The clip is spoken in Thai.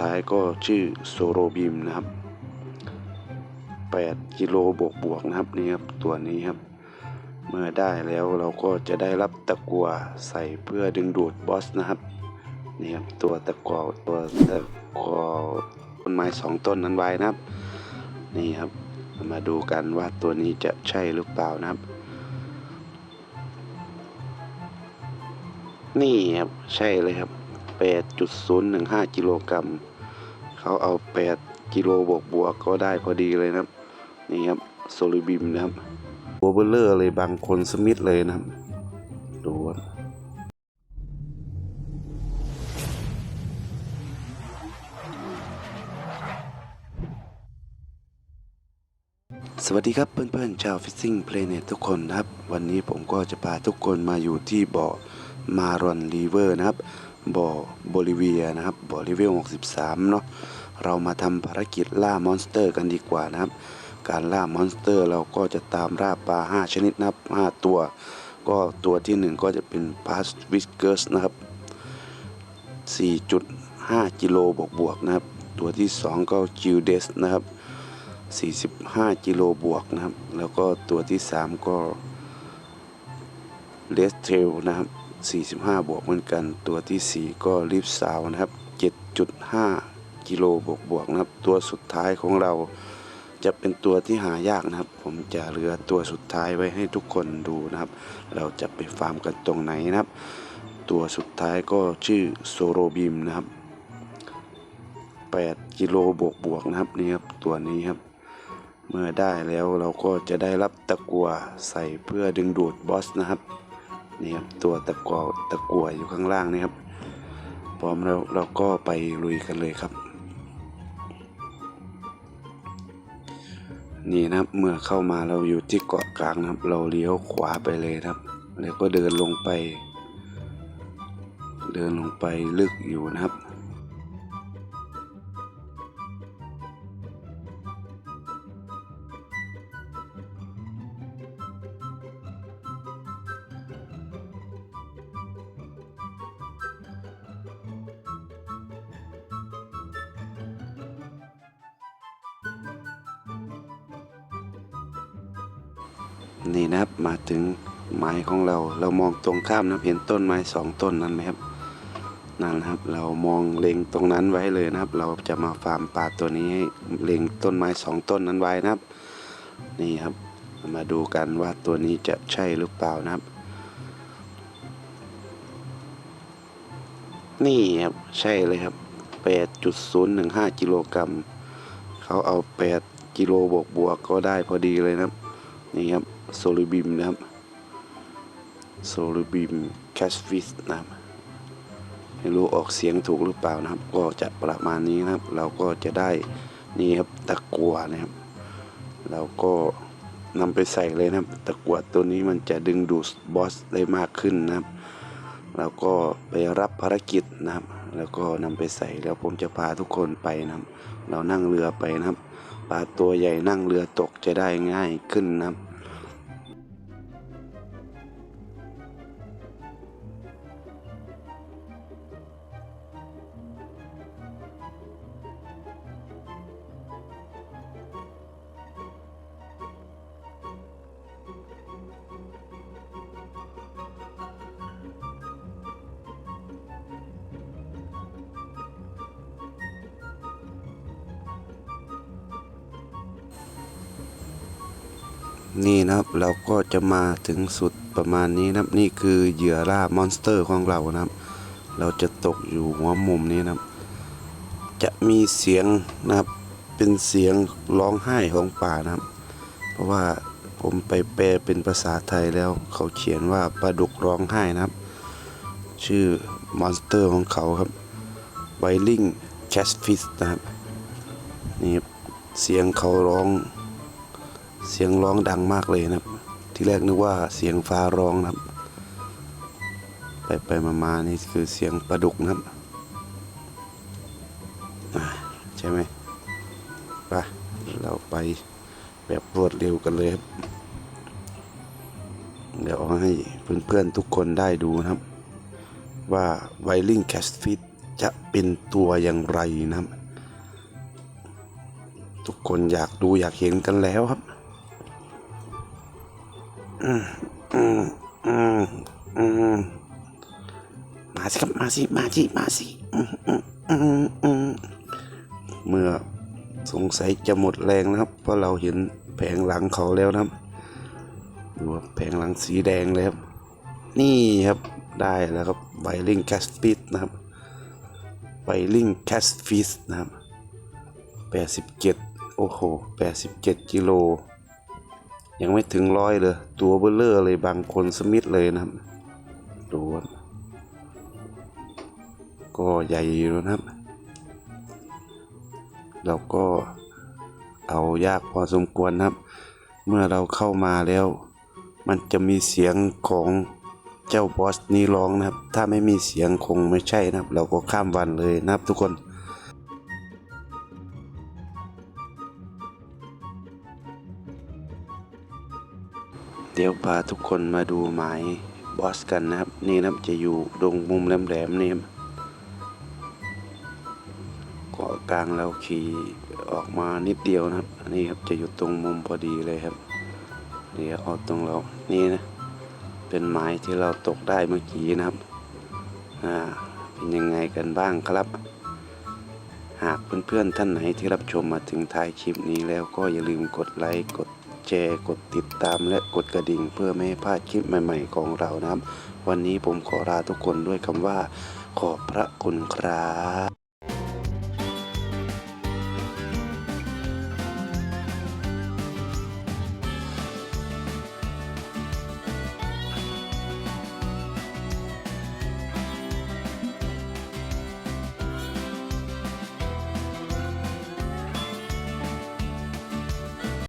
ท้ายก็ชื่อโซโรบิมนะครับ 8 กิโลบวกบวกนะครับนี่ครับตัวนี้ครับ เมื่อได้แล้วเราก็จะได้รับตะกัวใส่เพื่อดึงดูดบอสนะครับนี่ครับตัวตะกัวตัวตะกัวต้นไม้สองต้นนั้นไว้นะครับ นี่ครับมาดูกันว่าตัวนี้จะใช่หรือเปล่านะครับ นี่ครับใช่เลยครับ 8.015 กิโลกรัมเขาเอา 8 กิโลบวกบวกก็ได้พอดีเลยนะครับ นี่ครับโซลิบิมนะครับโอเบอร์เลอร์เลยบางคนสมิธเลยนะครับ ดูครับสวัสดีครับเพื่อนๆชาวฟิชซิ่งเพลเน็ตทุกคนนะครับ วันนี้ผมก็จะพาทุกคนมาอยู่ที่บ่อมารอนรีเวอร์นะครับ บ่อโบลิเวียนะครับบ่อเลเวล63 เนาะเรามาทำภารกิจล่ามอนสเตอร์กันดีกว่านะครับ การล่ามอนสเตอร์เราก็จะตามล่าปลา 5 ชนิดนะครับ 5 ตัว ก็ตัวที่ 1 ก็จะเป็นพาสวิสเกิร์สนะครับ 4.5 กิโลบวกบวกนะครับ ตัวที่ 2 ก็จิวเดสนะครับ 45 กิโลบวกนะครับ แล้วก็ตัวที่ 3 ก็เลสเทลนะครับ 45 บวกเหมือนกัน ตัวทีสี่ 4 ก็ลิฟซาวนะครับ 7.5 กิโลบวกบวกนะครับ ตัวสุดท้ายของเราจะเป็นตัวที่หายากนะครับ ผมจะเหลือตัวสุดท้ายไว้ให้ทุกคนดูนะครับ เราจะไปฟาร์มกันตรงไหนนะครับ ตัวสุดท้ายก็ชื่อโซโรบิมนะครับ 8 กิโลบวกบวกนะครับนี่ครับตัวนี้ครับเมื่อได้แล้วเราก็จะได้รับตะกัวใส่เพื่อดึงดูดบอสนะครับ นี่ครับตัวตะกัวตะกัวอยู่ข้างล่างนี่ครับพร้อมแล้วเราก็ไปลุยกันเลยครับ นี่นะครับเมื่อเข้ามาเราอยู่ที่เกาะกลางนะครับ เราเลี้ยวขวาไปเลยครับ แล้วก็เดินลงไป เดินลงไปลึกอยู่นะครับ นี่นะครับมาถึงไม้ของเรา เรามองตรงข้ามนะเห็นต้นไม้สองต้นนั้นไหมครับนั่นนะครับ เรามองเล็งตรงนั้นไว้เลยนะครับ เราจะมาฟาร์มปลาตัวนี้ให้เล็งต้นไม้สองต้นนั้นไว้นะครับ นี่ครับมาดูกันว่าตัวนี้จะใช่หรือเปล่านะครับ นี่ครับใช่เลยครับ 8.015กิโลกรัมเขาเอา 8 กิโลบวกบวกก็ได้พอดีเลยนะครับ นี่ครับ โซลิบิมนะครับ โซลิบิมแคชฟิสนะครับไม่รู้ออกเสียงถูกหรือเปล่านะครับ ก็จะประมาณนี้นะครับ เราก็จะได้นี่ครับตะกัวนะครับ เราก็นำไปใส่เลยนะครับ ตะกัวตัวนี้มันจะดึงดูดบอสได้มากขึ้นนะครับเราก็ไปรับภารกิจนะครับ แล้วก็นำไปใส่แล้วผมจะพาทุกคนไปนะครับ เรานั่งเรือไปนะครับปลาตัวใหญ่นั่งเรือตกจะได้ง่ายขึ้นนะครับ นี่นะครับเราก็จะมาถึงสุดประมาณนี้นะครับ นี่คือเหยื่อล่ามอนสเตอร์ของเรานะครับ เราจะตกอยู่หัวมุมนี้นะครับ จะมีเสียงนะครับเป็นเสียงร้องไห้ของป่านะครับ เพราะว่าผมไปแปลเป็นภาษาไทยแล้วเขาเขียนว่าปลาดุกร้องไห้นะครับ ชื่อมอนสเตอร์ของเขาครับไวลิงแคสฟิสนะครับนี่เสียงเขาร้อง เสียงร้องดังมากเลยนะครับ ที่แรกนึกว่าเสียงฟ้าร้องนะครับ ไปไปมามานี่คือเสียงปลาดุกนะครับใช่ไหมไปเราไปแบบรวดเร็วกันเลยครับ เดี๋ยวเอาให้เพื่อนๆทุกคนได้ดูนะครับ ว่าไวลิงแคสฟิตจะเป็นตัวอย่างไรนะครับ ทุกคนอยากดูอยากเห็นกันแล้วครับ มอืมอืมอืมมาสิครับมาสิมาสิมาสิอืมอืมอืมอืมเมื่อสงสัยจะหมดแรงนะครับ เพราะเราเห็นแผงหลังเขาแล้วนะครับดูว่าแผงหลังสีแดงเลยครับ นี่ครับได้แล้วครับไบลิงแคสฟิสนะครับไบลิงแคสฟิสนะครับแปดสิบเจ็ดโอ้โหแปดสิบเจ็ดกิโล ยังไม่ถึงร้อยเลย ตัวเบลเลอร์เลยบางคนสมิธเลยนะครับดูครับก็ใหญ่อยู่นะครับ เราก็เอายากพอสมควรครับ เมื่อเราเข้ามาแล้ว มันจะมีเสียงของเจ้าบอสนี้ร้องนะครับ ถ้าไม่มีเสียงคงไม่ใช่นะครับ เราก็ข้ามวันเลยนะครับทุกคน ดี๋ยวพาทุกคนมาดูหมายบอสกันนะครับ นี่นะจะอยู่ตรงมุมแหลมๆนี่เกาะกลางเราขี่ออกมานิดเดียวนะครับอันนี้ครับจะอยู่ตรงมุมพอดีเลยครับเดี๋ยวเอาตรงเรานี่นะเป็นหมายที่เราตกได้เมื่อกี้นะครับอ่าเป็นยังไงกันบ้างครับหากเพื่อนๆท่านไหนที่รับชมมาถึงท้ายคลิปนี้แล้วก็อย่าลืมกดไลค์กด แชร์ กดติดตามและกดกระดิ่ง เพื่อไม่ให้พลาดคลิปใหม่ๆของเรานะครับ วันนี้ผมขอลาทุกคนด้วยคำว่า ขอบพระคุณครับ